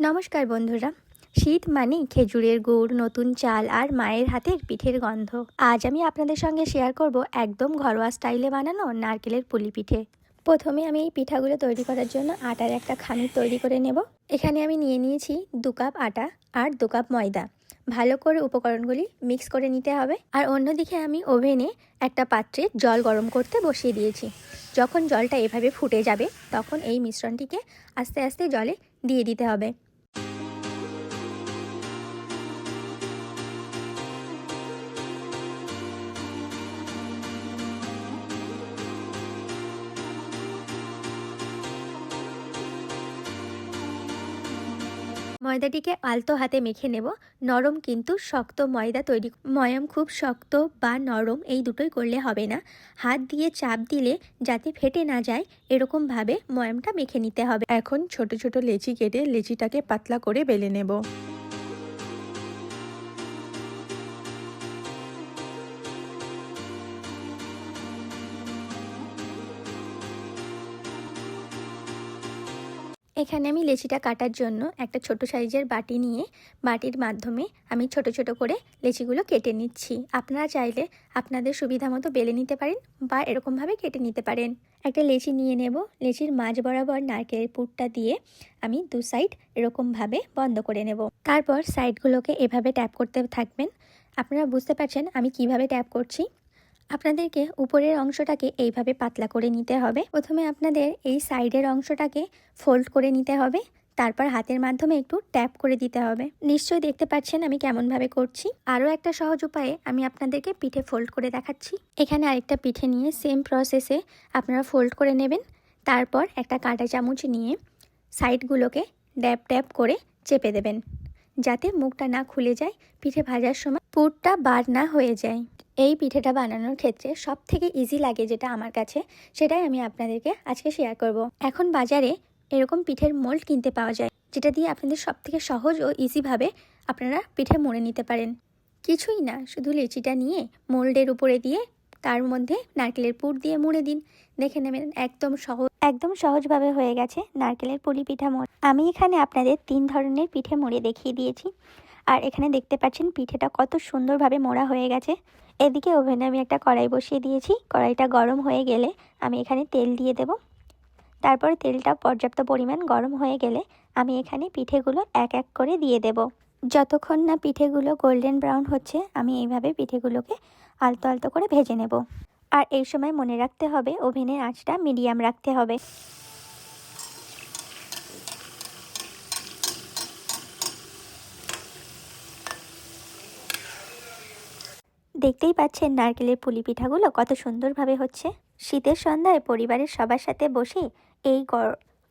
নমস্কার বন্ধুরা। শীত মানে খেজুরের গুড়, নতুন চাল আর মায়ের হাতের পিঠের গন্ধ। আজ আমি আপনাদের সঙ্গে শেয়ার করব একদম ঘরোয়া স্টাইলে বানানো নারকেলের পুলি পিঠে। প্রথমে আমি এই পিঠাগুলো তৈরি করার জন্য আটার একটা খামির তৈরি করে নেব। এখানে আমি নিয়ে নিয়েছি দু কাপ আটা আর দু কাপ ময়দা। ভালো করে উপকরণগুলি মিক্স করে নিতে হবে। আর অন্যদিকে আমি ওভেনে একটা পাত্রে জল গরম করতে বসিয়ে দিয়েছি। যখন জলটা এভাবে ফুটে যাবে, তখন এই মিশ্রণটিকে আস্তে আস্তে জলে দিয়ে দিতে হবে। ময়দাটিকে আলতো হাতে মেখে নেব। নরম কিন্তু শক্ত ময়দা তৈরি ময়াম খুব শক্ত বা নরম এই দুটোই করলে হবে না। হাত দিয়ে চাপ দিলে যাতে ফেটে না যায়, এরকমভাবে ময়ামটা মেখে নিতে হবে। এখন ছোট ছোট লেচি কেটে লেচিটাকে পাতলা করে বেলে নেব। এখানে আমি লেচিটা কাটার জন্য একটা ছোট সাইজের বাটি নিয়ে বাটির মাধ্যমে আমি ছোট ছোট করে লেচিগুলো কেটে নিচ্ছি। আপনারা চাইলে আপনাদের সুবিধা মতো বেলে নিতে পারেন বা এরকমভাবে কেটে নিতে পারেন। একটা লেচি নিয়ে নেব। লেচির মাঝ বরাবর নারকেলের পুরটা দিয়ে আমি দু সাইড এরকমভাবে বন্ধ করে নেব। তারপর সাইডগুলোকে এভাবে ট্যাপ করতে থাকবেন। আপনারা বুঝতে পারছেন আমি কীভাবে ট্যাপ করছি। আপনাদেরকে উপরের অংশটাকে এইভাবে পাতলা করে নিতে হবে। প্রথমে আপনাদের এই সাইডের অংশটাকে ফোল্ড করে নিতে হবে। তারপর হাতের মাধ্যমে একটু ট্যাপ করে দিতে হবে। নিশ্চয়ই দেখতে পাচ্ছেন আমি কেমনভাবে করছি। আরও একটা সহজ উপায়ে আমি আপনাদেরকে পিঠে ফোল্ড করে দেখাচ্ছি। এখানে আরেকটা পিঠে নিয়ে সেম প্রসেসে আপনারা ফোল্ড করে নেবেন। তারপর একটা কাঁটা চামচ নিয়ে সাইডগুলোকে ড্যাপ ড্যাপ করে চেপে দেবেন। যাতে মুখটা না খুলে যায়, পিঠে ভাজার সময় পুরটা বার না হয়ে যায়। এই পিঠেটা বানানোর ক্ষেত্রে সব থেকে ইজি লাগে যেটা আমার কাছে, সেটাই আমি আপনাদেরকে আজকে শেয়ার করব। এখন বাজারে এরকম পিঠের মোল্ড কিনতে পাওয়া যায়, যেটা দিয়ে আপনাদের সব থেকে সহজ ও ইজিভাবে আপনারা পিঠে মুড়ে নিতে পারেন। কিছুই না, শুধু লিচিটা নিয়ে মোল্ডের উপরে দিয়ে তার মধ্যে নারকেলের পুর দিয়ে মুড়ে দিন। দেখে নেবেন একদম সহজ, একদম সহজভাবে হয়ে গেছে নারকেলের পুলি পিঠা মোড়। আমি এখানে আপনাদের তিন ধরনের পিঠে মুড়ে দেখিয়ে দিয়েছি। আর এখানে দেখতে পাচ্ছেন পিঠেটা কত সুন্দরভাবে মোড়া হয়ে গেছে। এদিকে ওভেনে আমি একটা কড়াই বসিয়ে দিয়েছি। কড়াইটা গরম হয়ে গেলে আমি এখানে তেল দিয়ে দেব। তারপর তেলটা পর্যাপ্ত পরিমাণ গরম হয়ে গেলে আমি এখানে পিঠেগুলো এক এক করে দিয়ে দেব। যতক্ষণ না পিঠেগুলো গোল্ডেন ব্রাউন হচ্ছে, আমি এইভাবে পিঠেগুলোকে আলতো আলতো করে ভেজে নেব। আর এই সময় মনে রাখতে হবে, ওভেনের আঁচটা মিডিয়াম রাখতে হবে। দেখতেই পাচ্ছেন নারকেলের পুলি পিঠাগুলো কত সুন্দরভাবে হচ্ছে। শীতের সন্ধ্যায় পরিবারের সবার সাথে বসে এই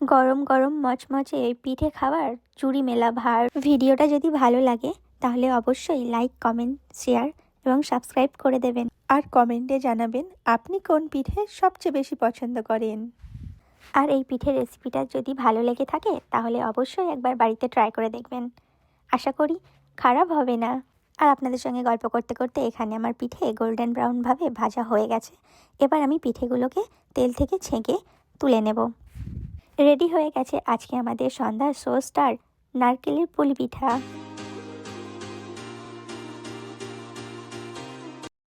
গরম গরম মচমচে এই পিঠে খাওয়ার চুরি মেলা ভার। ভিডিওটা যদি ভালো লাগে, তাহলে অবশ্যই লাইক কমেন্ট শেয়ার এবং সাবস্ক্রাইব করে দেবেন। আর কমেন্টে জানাবেন, আপনি কোন পিঠে সবচেয়ে বেশি পছন্দ করেন? আর এই পিঠের রেসিপিটা যদি ভালো লেগে থাকে, তাহলে অবশ্যই একবার বাড়িতে ট্রাই করে দেখবেন। আশা করি খারাপ হবে না। আর আপনাদের সঙ্গে গল্প করতে করতে এখানে আমার পিঠে গোল্ডেন ব্রাউনভাবে ভাজা হয়ে গেছে। এবার আমি পিঠেগুলোকে তেল থেকে ছেঁকে তুলে নেব। রেডি হয়ে গেছে আজকে আমাদের সন্ধ্যার সোস্টার নারকেলের পুলি পিঠা।